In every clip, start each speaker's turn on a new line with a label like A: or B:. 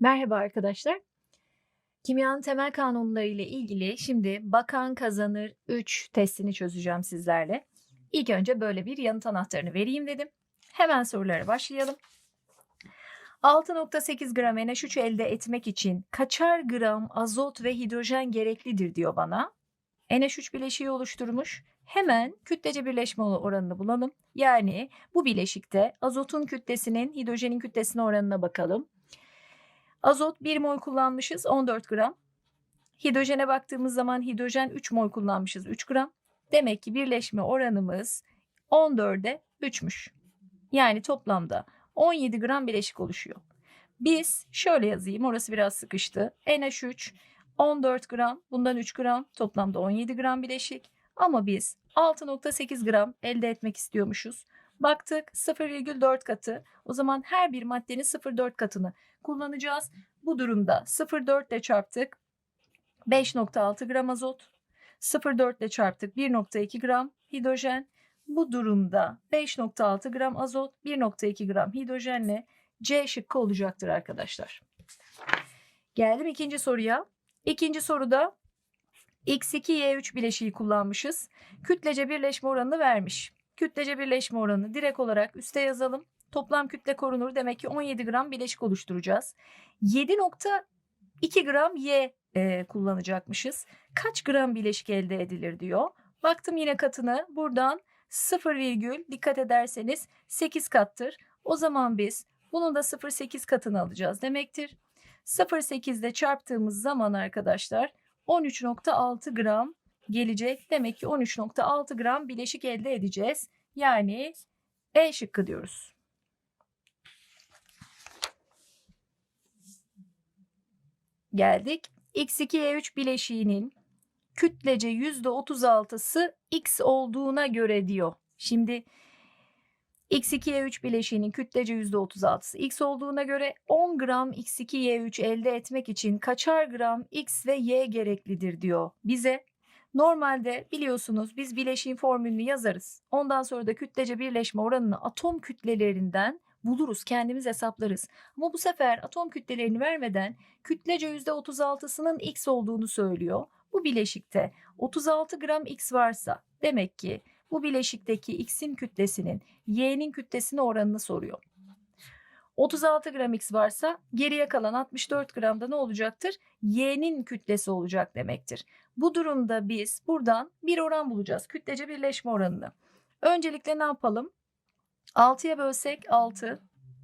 A: Merhaba arkadaşlar. Kimyanın temel kanunları ile ilgili şimdi bakan kazanır 3 testini çözeceğim sizlerle. İlk önce böyle bir yanıt anahtarını vereyim dedim. Hemen sorulara başlayalım. 6.8 gram NH3 elde etmek için kaçar gram azot ve hidrojen gereklidir diyor bana. NH3 bileşiği oluşturmuş. Hemen kütlece birleşme oranını bulalım. Yani bu bileşikte azotun kütlesinin hidrojenin kütlesine oranına bakalım. Azot 1 mol kullanmışız 14 gram. Hidrojene baktığımız zaman hidrojen 3 mol kullanmışız 3 gram. Demek ki birleşme oranımız 14'e 3'müş. Yani toplamda 17 gram bileşik oluşuyor. Biz şöyle yazayım orası biraz sıkıştı. NH3 14 gram bundan 3 gram toplamda 17 gram bileşik. Ama biz 6.8 gram elde etmek istiyormuşuz. Baktık 0,4 katı. O zaman her bir maddenin 0,4 katını kullanacağız. Bu durumda 0,4 ile çarptık. 5.6 gram azot. 0,4 ile çarptık 1.2 gram hidrojen. Bu durumda 5.6 gram azot, 1.2 gram hidrojenle C şıkkı olacaktır arkadaşlar. Geldim ikinci soruya. İkinci soruda X2Y3 bileşiği kullanmışız. Kütlece birleşme oranını vermiş. Kütlece birleşme oranını direkt olarak üste yazalım. Toplam kütle korunur. Demek ki 17 gram bileşik oluşturacağız. 7.2 gram Y e, kullanacakmışız. Kaç gram bileşik elde edilir diyor. Baktım yine katını. Buradan 0, dikkat ederseniz 8 kattır. O zaman biz bunun da 0,8 katını alacağız demektir. 0,8 ile çarptığımız zaman arkadaşlar 13.6 gram gelecek. Demek ki 13.6 gram bileşik elde edeceğiz. Yani E şıkkı diyoruz. Geldik. X2Y3 bileşiğinin kütlece %36'sı X olduğuna göre diyor. Şimdi X2Y3 bileşiğinin kütlece %36'sı X olduğuna göre 10 gram X2Y3 elde etmek için kaçar gram X ve Y gereklidir diyor bize. Normalde biliyorsunuz biz bileşiğin formülünü yazarız. Ondan sonra da kütlece birleşme oranını atom kütlelerinden buluruz, kendimiz hesaplarız. Ama bu sefer atom kütlelerini vermeden kütlece %36'sının X olduğunu söylüyor. Bu bileşikte 36 gram X varsa demek ki bu bileşikteki X'in kütlesinin Y'nin kütlesine oranını soruyor. 36 gram X varsa geriye kalan 64 gramda ne olacaktır? Y'nin kütlesi olacak demektir. Bu durumda biz buradan bir oran bulacağız. Kütlece birleşme oranını. Öncelikle ne yapalım? 6'ya bölsek 6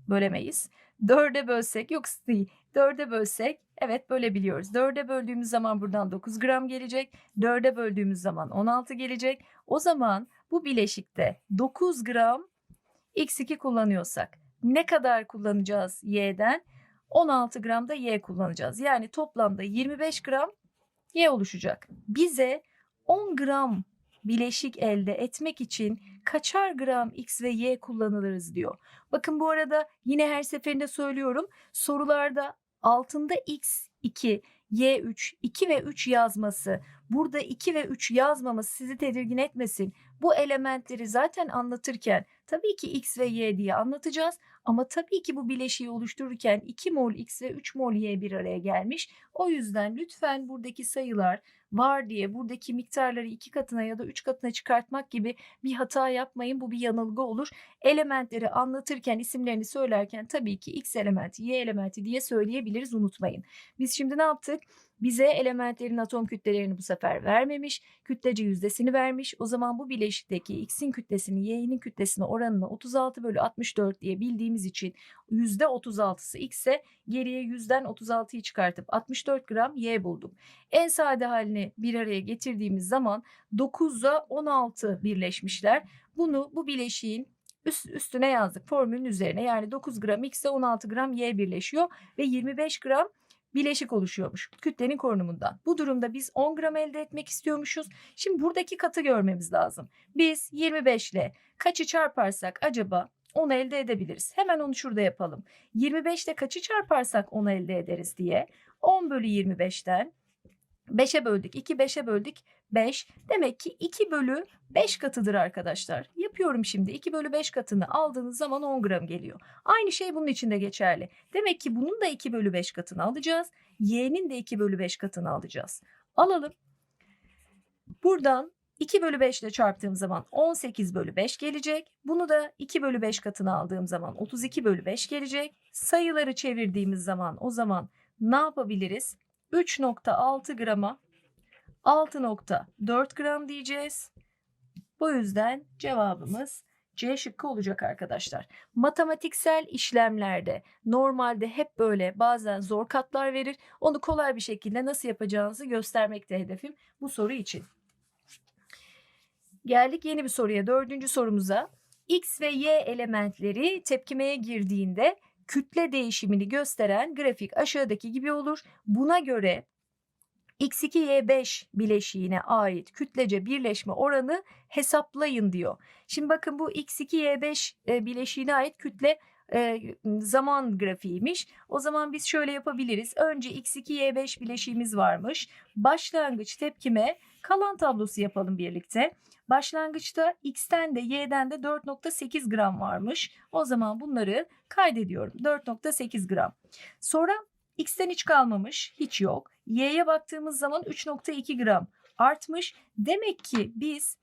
A: bölemeyiz. 4'e bölsek yok değil. 4'e bölsek evet bölebiliyoruz. 4'e böldüğümüz zaman buradan 9 gram gelecek. 4'e böldüğümüz zaman 16 gelecek. O zaman bu bileşikte 9 gram X2 kullanıyorsak ne kadar kullanacağız Y'den? 16 gram da Y kullanacağız. Yani toplamda 25 gram Y oluşacak. Bize 10 gram bileşik elde etmek için kaçar gram X ve Y kullanılırız diyor. Bakın bu arada yine her seferinde söylüyorum. Sorularda altında X2, Y3, 2 ve 3 yazması, burada 2 ve 3 yazmaması sizi tedirgin etmesin. Bu elementleri zaten anlatırken tabii ki X ve Y diye anlatacağız ama tabii ki bu bileşiği oluştururken 2 mol X ve 3 mol Y bir araya gelmiş. O yüzden lütfen buradaki sayılar var diye buradaki miktarları iki katına ya da üç katına çıkartmak gibi bir hata yapmayın. Bu bir yanılgı olur. Elementleri anlatırken, isimlerini söylerken tabii ki X elementi, Y elementi diye söyleyebiliriz unutmayın. Biz şimdi ne yaptık? Bize elementlerin atom kütlelerini bu sefer vermemiş. Kütlece yüzdesini vermiş. O zaman bu bileşikteki X'in kütlesini Y'nin kütlesine oranını 36 bölü 64 diye bildiğimiz için %36'sı X ise geriye yüzden 36'yı çıkartıp 64 gram Y bulduk. En sade halini bir araya getirdiğimiz zaman 9'a 16 birleşmişler. Bunu bu bileşiğin üst, üstüne yazdık formülün üzerine. Yani 9 gram X ile 16 gram Y birleşiyor ve 25 gram bileşik oluşuyormuş kütlenin korunumundan. Bu durumda biz 10 gram elde etmek istiyormuşuz. Şimdi buradaki katı görmemiz lazım. Biz 25 ile kaçı çarparsak acaba 10 elde edebiliriz. Hemen onu şurada yapalım. 25 ile kaçı çarparsak 10 elde ederiz diye. 10 bölü 25'ten 5'e böldük. 2 5'e böldük. 5. Demek ki 2 bölü 5 katıdır arkadaşlar. Yapıyorum şimdi. 2 bölü 5 katını aldığınız zaman 10 gram geliyor. Aynı şey bunun için de geçerli. Demek ki bunun da 2 bölü 5 katını alacağız. Y'nin de 2 bölü 5 katını alacağız. Alalım. Buradan 2 bölü 5 ile çarptığım zaman 18 bölü 5 gelecek. Bunu da 2 bölü 5 katını aldığım zaman 32 bölü 5 gelecek. Sayıları çevirdiğimiz zaman o zaman ne yapabiliriz? 3.6 grama 6.4 gram diyeceğiz. Bu yüzden cevabımız C şıkkı olacak arkadaşlar. Matematiksel işlemlerde normalde hep böyle bazen zor katlar verir. Onu kolay bir şekilde nasıl yapacağınızı göstermekte hedefim bu soru için. Geldik yeni bir soruya. Dördüncü sorumuza. X ve Y elementleri tepkimeye girdiğinde kütle değişimini gösteren grafik aşağıdaki gibi olur. Buna göre X2Y5 bileşiğine ait kütlece birleşme oranı hesaplayın diyor. Şimdi bakın bu X2Y5 e, bileşiğine ait kütle e, zaman grafiğiymiş. O zaman biz şöyle yapabiliriz. Önce X2Y5 bileşiğimiz varmış. Başlangıç tepkime kalan tablosu yapalım birlikte. Başlangıçta X'ten de Y'den de 4.8 gram varmış. O zaman bunları kaydediyorum. 4.8 gram. Sonra X'ten hiç kalmamış, hiç yok. Y'ye baktığımız zaman 3.2 gram artmış. Demek ki biz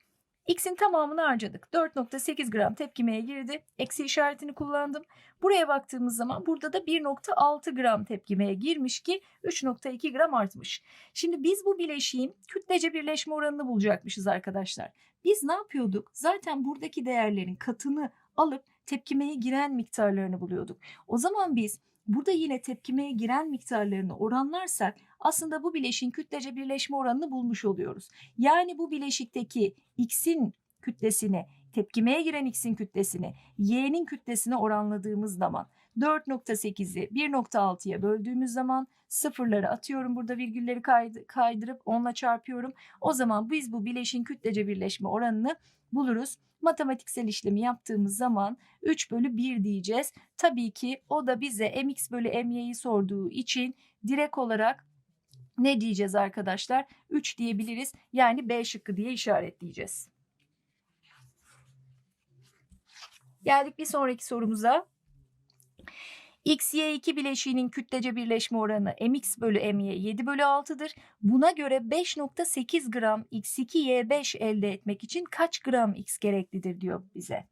A: X'in tamamını harcadık. 4.8 gram tepkimeye girdi. Eksi işaretini kullandım. Buraya baktığımız zaman burada da 1.6 gram tepkimeye girmiş ki 3.2 gram artmış. Şimdi biz bu bileşiğin kütlece birleşme oranını bulacakmışız arkadaşlar. Biz ne yapıyorduk? Zaten buradaki değerlerin katını alıp tepkimeye giren miktarlarını buluyorduk. O zaman biz burada yine tepkimeye giren miktarlarını oranlarsak aslında bu bileşiğin kütlece birleşme oranını bulmuş oluyoruz. Yani bu bileşikteki X'in kütlesini, tepkimeye giren X'in kütlesini, Y'nin kütlesine oranladığımız zaman 4.8'i 1.6'ya böldüğümüz zaman sıfırları atıyorum burada virgülleri kaydı- kaydırıp onunla çarpıyorum. O zaman biz bu bileşin kütlece birleşme oranını buluruz. Matematiksel işlemi yaptığımız zaman 3 bölü 1 diyeceğiz. Tabii ki o da bize mx bölü my'yi sorduğu için direkt olarak ne diyeceğiz arkadaşlar? 3 diyebiliriz. Yani B şıkkı diye işaretleyeceğiz. Geldik bir sonraki sorumuza. X, Y2 bileşiğinin kütlece birleşme oranı mx bölü my 7 bölü 6'dır. Buna göre 5.8 gram x2y5 elde etmek için kaç gram x gereklidir diyor bize.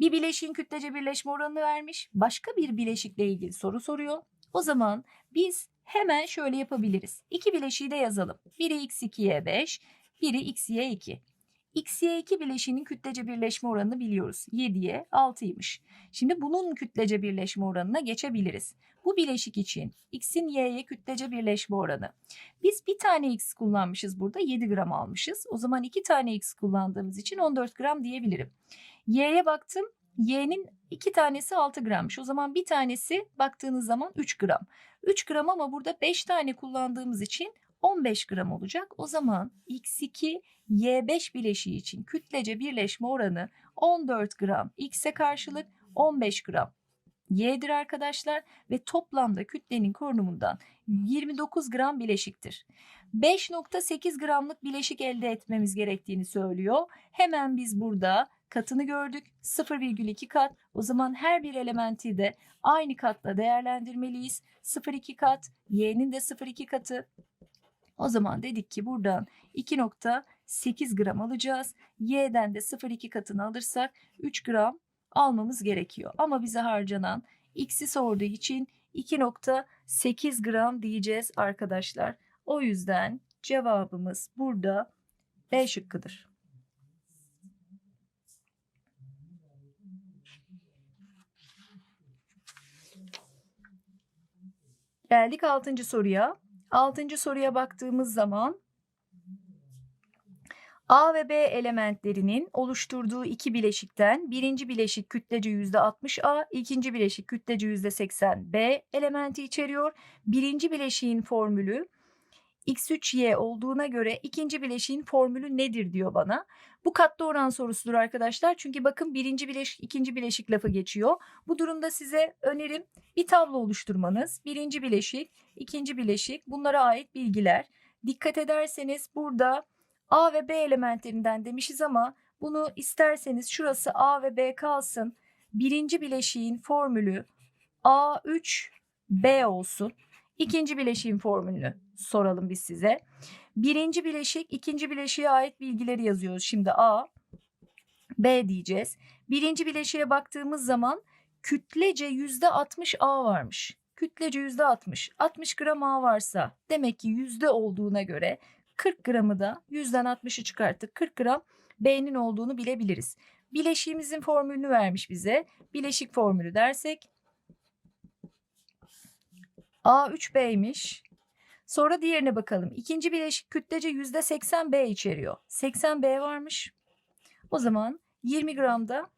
A: Bir bileşiğin kütlece birleşme oranını vermiş. Başka bir bileşikle ilgili soru soruyor. O zaman biz hemen şöyle yapabiliriz. İki bileşiği de yazalım. Biri x2y5, biri xy2. XY2 bileşiğinin kütlece birleşme oranını biliyoruz. 7'ye 6'ymış. Şimdi bunun kütlece birleşme oranına geçebiliriz. Bu bileşik için X'in Y'ye kütlece birleşme oranı. Biz bir tane X kullanmışız burada 7 gram almışız. O zaman iki tane X kullandığımız için 14 gram diyebilirim. Y'ye baktım. Y'nin iki tanesi 6 grammış. O zaman bir tanesi baktığınız zaman 3 gram. 3 gram ama burada 5 tane kullandığımız için 15 gram olacak. O zaman X2 Y5 bileşiği için kütlece birleşme oranı 14 gram X'e karşılık 15 gram Y'dir arkadaşlar ve toplamda kütlenin korunumundan 29 gram bileşiktir. 5.8 gramlık bileşik elde etmemiz gerektiğini söylüyor. Hemen biz burada katını gördük. 0,2 kat. O zaman her bir elementi de aynı katla değerlendirmeliyiz. 0,2 kat, Y'nin de 0,2 katı. O zaman dedik ki buradan 2.8 gram alacağız. Y'den de 0,2 katını alırsak 3 gram almamız gerekiyor. Ama bize harcanan x'i sorduğu için 2.8 gram diyeceğiz arkadaşlar. O yüzden cevabımız burada B şıkkıdır. Geldik 6. soruya. 6. soruya baktığımız zaman A ve B elementlerinin oluşturduğu iki bileşikten birinci bileşik kütlece %60A, ikinci bileşik kütlece %80B elementi içeriyor. Birinci bileşiğin formülü X3Y olduğuna göre ikinci bileşiğin formülü nedir diyor bana. Bu katlı oran sorusudur arkadaşlar. Çünkü bakın birinci bileşik, ikinci bileşik lafı geçiyor. Bu durumda size önerim bir tablo oluşturmanız. Birinci bileşik, ikinci bileşik bunlara ait bilgiler. Dikkat ederseniz burada A ve B elementlerinden demişiz ama bunu isterseniz şurası A ve B kalsın. Birinci bileşiğin formülü A3B olsun. İkinci bileşiğin formülünü soralım biz size. Birinci bileşik, ikinci bileşiğe ait bilgileri yazıyoruz. Şimdi A, B diyeceğiz. Birinci bileşiğe baktığımız zaman kütlece yüzde 60 A varmış. Kütlece yüzde 60. 60 gram A varsa demek ki yüzde olduğuna göre 40 gramı da yüzden 60'ı çıkarttık. 40 gram B'nin olduğunu bilebiliriz. Bileşiğimizin formülünü vermiş bize. Bileşik formülü dersek A3B'ymiş. Sonra diğerine bakalım. İkinci bileşik kütlece %80 B içeriyor. 80 B varmış. O zaman 20 gramda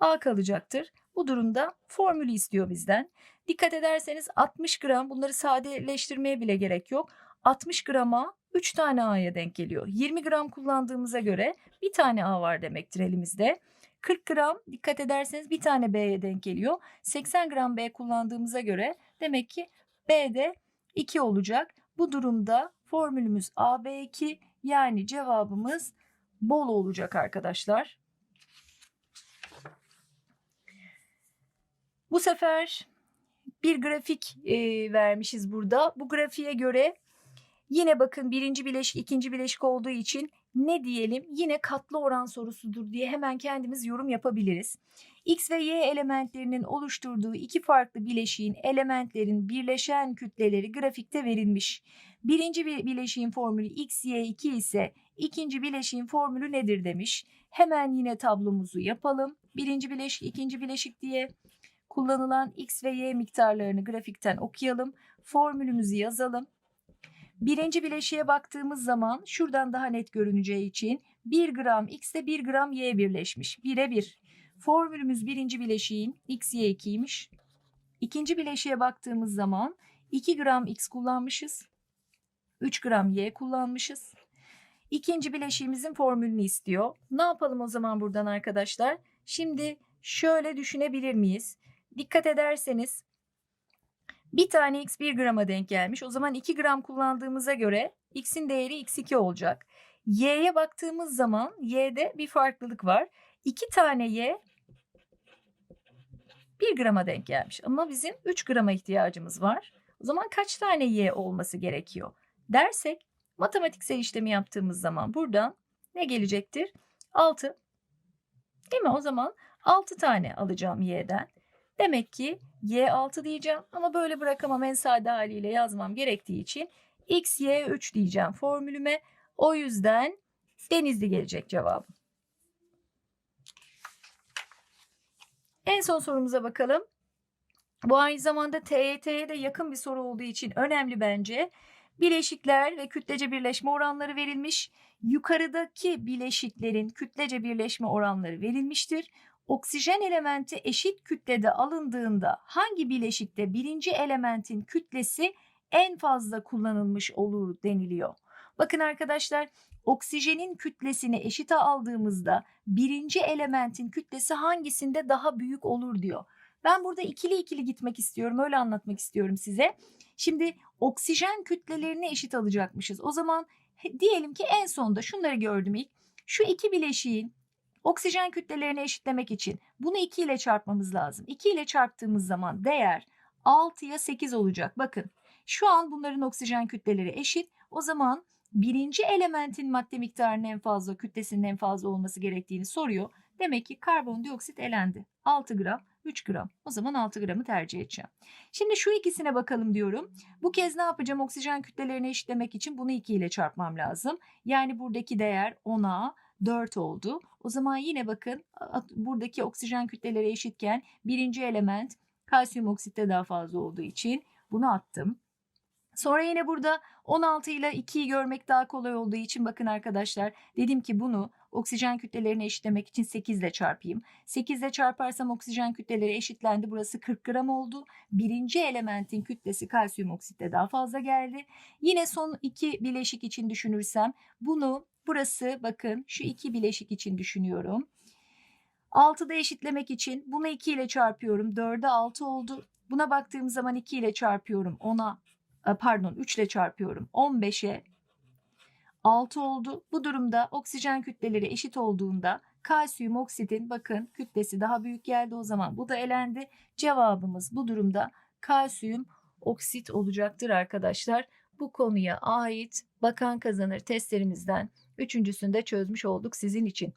A: A kalacaktır. Bu durumda formülü istiyor bizden. Dikkat ederseniz 60 gram bunları sadeleştirmeye bile gerek yok. 60 grama 3 tane A'ya denk geliyor. 20 gram kullandığımıza göre bir tane A var demektir elimizde. 40 gram dikkat ederseniz bir tane B'ye denk geliyor. 80 gram B kullandığımıza göre demek ki B'de 2 olacak. Bu durumda formülümüz AB2 yani cevabımız bol olacak arkadaşlar. Bu sefer bir grafik e, vermişiz burada. Bu grafiğe göre yine bakın birinci bileşik ikinci bileşik olduğu için ne diyelim yine katlı oran sorusudur diye hemen kendimiz yorum yapabiliriz. X ve Y elementlerinin oluşturduğu iki farklı bileşiğin elementlerin birleşen kütleleri grafikte verilmiş. Birinci bir bileşiğin formülü XY2 ise ikinci bileşiğin formülü nedir demiş. Hemen yine tablomuzu yapalım. Birinci bileşik, ikinci bileşik diye kullanılan X ve Y miktarlarını grafikten okuyalım. Formülümüzü yazalım. Birinci bileşiğe baktığımız zaman şuradan daha net görüneceği için 1 gram X ile 1 gram Y birleşmiş. 1'e 1. Formülümüz birinci bileşiğin XY2'ymiş. İkinci bileşiğe baktığımız zaman 2 gram X kullanmışız. 3 gram Y kullanmışız. İkinci bileşiğimizin formülünü istiyor. Ne yapalım o zaman buradan arkadaşlar? Şimdi şöyle düşünebilir miyiz? Dikkat ederseniz bir tane x 1 grama denk gelmiş. O zaman 2 gram kullandığımıza göre x'in değeri x2 olacak. Y'ye baktığımız zaman y'de bir farklılık var. 2 tane y 1 grama denk gelmiş. Ama bizim 3 grama ihtiyacımız var. O zaman kaç tane y olması gerekiyor? Dersek matematiksel işlemi yaptığımız zaman buradan ne gelecektir? 6. Değil mi? O zaman 6 tane alacağım y'den. Demek ki y6 diyeceğim ama böyle bırakamam en sade haliyle yazmam gerektiği için x, y 3 diyeceğim formülüme. O yüzden denizli gelecek cevabım. En son sorumuza bakalım. Bu aynı zamanda TYT'ye de yakın bir soru olduğu için önemli bence. Bileşikler ve kütlece birleşme oranları verilmiş. Yukarıdaki bileşiklerin kütlece birleşme oranları verilmiştir. Oksijen elementi eşit kütlede alındığında hangi bileşikte birinci elementin kütlesi en fazla kullanılmış olur deniliyor. Bakın arkadaşlar oksijenin kütlesini eşite aldığımızda birinci elementin kütlesi hangisinde daha büyük olur diyor. Ben burada ikili ikili gitmek istiyorum öyle anlatmak istiyorum size. Şimdi oksijen kütlelerini eşit alacakmışız. O zaman diyelim ki en sonda şunları gördüm ilk. Şu iki bileşiğin Oksijen kütlelerini eşitlemek için bunu 2 ile çarpmamız lazım. 2 ile çarptığımız zaman değer 6'ya 8 olacak. Bakın şu an bunların oksijen kütleleri eşit. O zaman birinci elementin madde miktarının en fazla, kütlesinin en fazla olması gerektiğini soruyor. Demek ki karbondioksit elendi. 6 gram, 3 gram. O zaman 6 gramı tercih edeceğim. Şimdi şu ikisine bakalım diyorum. Bu kez ne yapacağım? Oksijen kütlelerini eşitlemek için bunu 2 ile çarpmam lazım. Yani buradaki değer 10'a 4 oldu. O zaman yine bakın buradaki oksijen kütleleri eşitken birinci element kalsiyum oksitte daha fazla olduğu için bunu attım. Sonra yine burada 16 ile 2'yi görmek daha kolay olduğu için bakın arkadaşlar dedim ki bunu oksijen kütlelerini eşitlemek için 8 ile çarpayım. 8 ile çarparsam oksijen kütleleri eşitlendi. Burası 40 gram oldu. Birinci elementin kütlesi kalsiyum oksitte daha fazla geldi. Yine son iki bileşik için düşünürsem bunu Burası bakın şu iki bileşik için düşünüyorum. 6'da eşitlemek için bunu 2 ile çarpıyorum. 4'e 6 oldu. Buna baktığım zaman 2 ile çarpıyorum. 10'a e, pardon 3 ile çarpıyorum. 15'e 6 oldu. Bu durumda oksijen kütleleri eşit olduğunda kalsiyum oksitin bakın kütlesi daha büyük geldi o zaman bu da elendi. Cevabımız bu durumda kalsiyum oksit olacaktır arkadaşlar. Bu konuya ait bakan kazanır testlerimizden üçüncüsünde çözmüş olduk sizin için.